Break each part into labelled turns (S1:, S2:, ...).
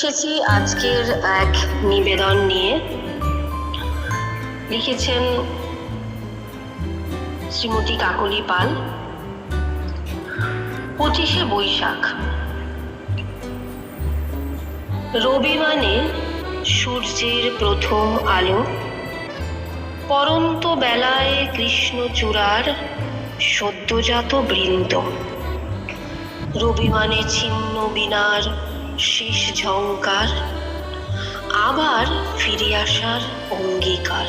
S1: এসেছি আজকের এক নিবেদন নিয়ে। লিখেছেন শ্রীমতী কাকলি পাল। পঁচিশে বৈশাখ। রবি মানে সূর্যের প্রথম আলো। পরন্ত বেলায় কৃষ্ণচূড়ার সদ্যজাত বৃন্দ। রবি মানে ছিন্ন বিনার শেষ ঝঙ্কার আবার ফিরে আসার অঙ্গীকার।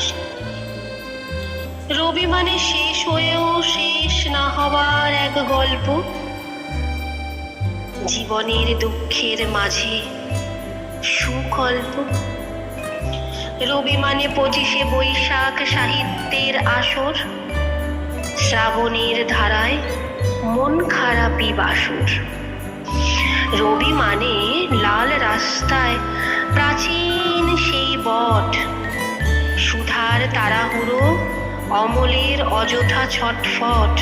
S1: রবি মানে শেষ হয়েও শেষ না হবার এক গল্প। জীবনের দুঃখের মাঝে সুকল্প। রবি মানে পঁচিশে বৈশাখ সাহিত্যের আসর। শ্রাবণের ধারায় মন খারাপি বাসর। রবি মানে লাল রাস্তায়, প্রাচীন সেই বট। সুধার তাড়াহুড়ো, অমলের অযথা ছটফট।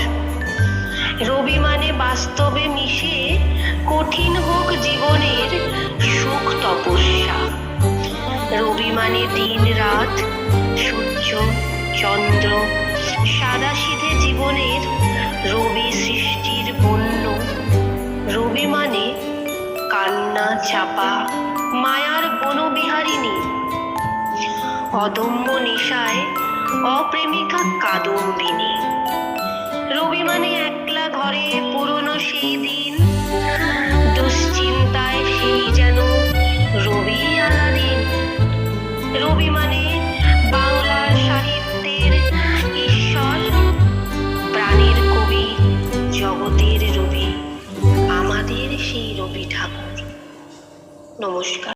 S1: রবি মানে বাস্তবে মিশে কঠিন হোক জীবনের সুখ তপস্যা। রবি মানে দিন রাত রবি মানে কান্না, চাপা, মায়ার বনবিহারিণী। অদম্য নেশায় অপ্রেমিকা কাদম্বিনী। রবি মানে একলা ঘরে পুরনো সেই দিন। দুশ্চিন্তায় সেই যেন রবি আলাদিন। রবি মানে সেই রবি ঠাকুর। নমস্কার।